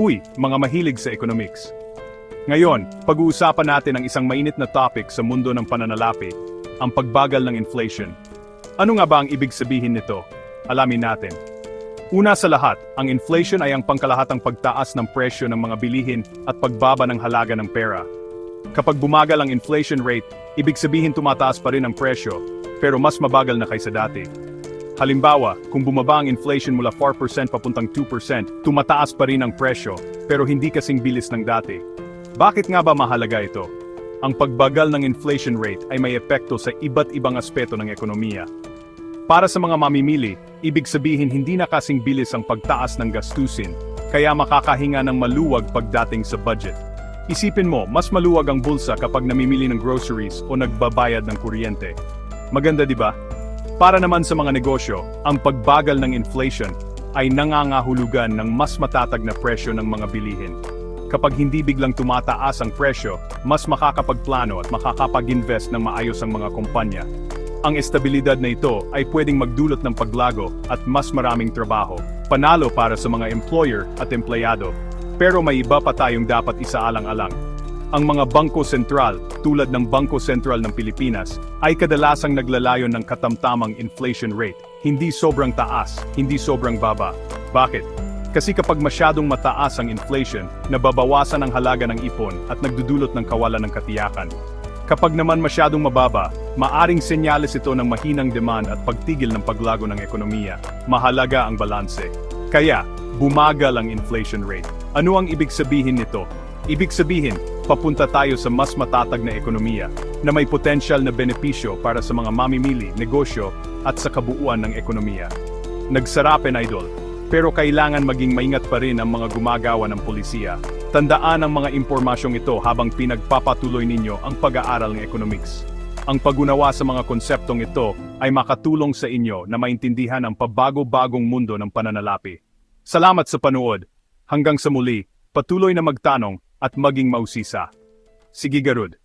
Uy, mga mahilig sa economics. Ngayon, pag-uusapan natin ang isang mainit na topic sa mundo ng pananalapi, ang pagbagal ng inflation. Ano nga ba ang ibig sabihin nito? Alamin natin. Una sa lahat, ang inflation ay ang pangkalahatang pagtaas ng presyo ng mga bilihin at pagbaba ng halaga ng pera. Kapag bumagal ang inflation rate, ibig sabihin tumataas pa rin ang presyo, pero mas mabagal na kaysa dati. Halimbawa, kung bumaba ang inflation mula 4% papuntang 2%, tumataas pa rin ang presyo, pero hindi kasing bilis ng dati. Bakit nga ba mahalaga ito? Ang pagbagal ng inflation rate ay may epekto sa iba't ibang aspeto ng ekonomiya. Para sa mga mamimili, ibig sabihin hindi na kasing bilis ang pagtaas ng gastusin, kaya makakahinga ng maluwag pagdating sa budget. Isipin mo, mas maluwag ang bulsa kapag namimili ng groceries o nagbabayad ng kuryente. Maganda di ba? Para naman sa mga negosyo, ang pagbagal ng inflation ay nangangahulugan ng mas matatag na presyo ng mga bilihin. Kapag hindi biglang tumataas ang presyo, mas makakapagplano at makakapag-invest ng maayos ang mga kumpanya. Ang estabilidad na ito ay pwedeng magdulot ng paglago at mas maraming trabaho, panalo para sa mga employer at empleyado. Pero may iba pa tayong dapat isaalang-alang. Ang mga bangko sentral, tulad ng Bangko Sentral ng Pilipinas, ay kadalasang naglalayon ng katamtamang inflation rate, hindi sobrang taas, hindi sobrang baba. Bakit? Kasi kapag masyadong mataas ang inflation, nababawasan ang halaga ng ipon at nagdudulot ng kawalan ng katiyakan. Kapag naman masyadong mababa, maaring senyales ito ng mahinang demand at pagtigil ng paglago ng ekonomiya. Mahalaga ang balanse. Kaya, bumagal ang inflation rate. Ano ang ibig sabihin nito? Ibig sabihin, papunta tayo sa mas matatag na ekonomiya na may potensyal na benepisyo para sa mga mamimili, negosyo at sa kabuuan ng ekonomiya. Nagsarapen idol, pero kailangan maging maingat pa rin ang mga gumagawa ng polisiya. Tandaan ang mga impormasyong ito habang pinagpapatuloy ninyo ang pag-aaral ng economics. Ang pagunawa sa mga konseptong ito ay makatulong sa inyo na maintindihan ang pabago-bagong mundo ng pananalapi. Salamat sa panood. Hanggang sa muli, patuloy na magtanong at maging mausisa. Sige Garud.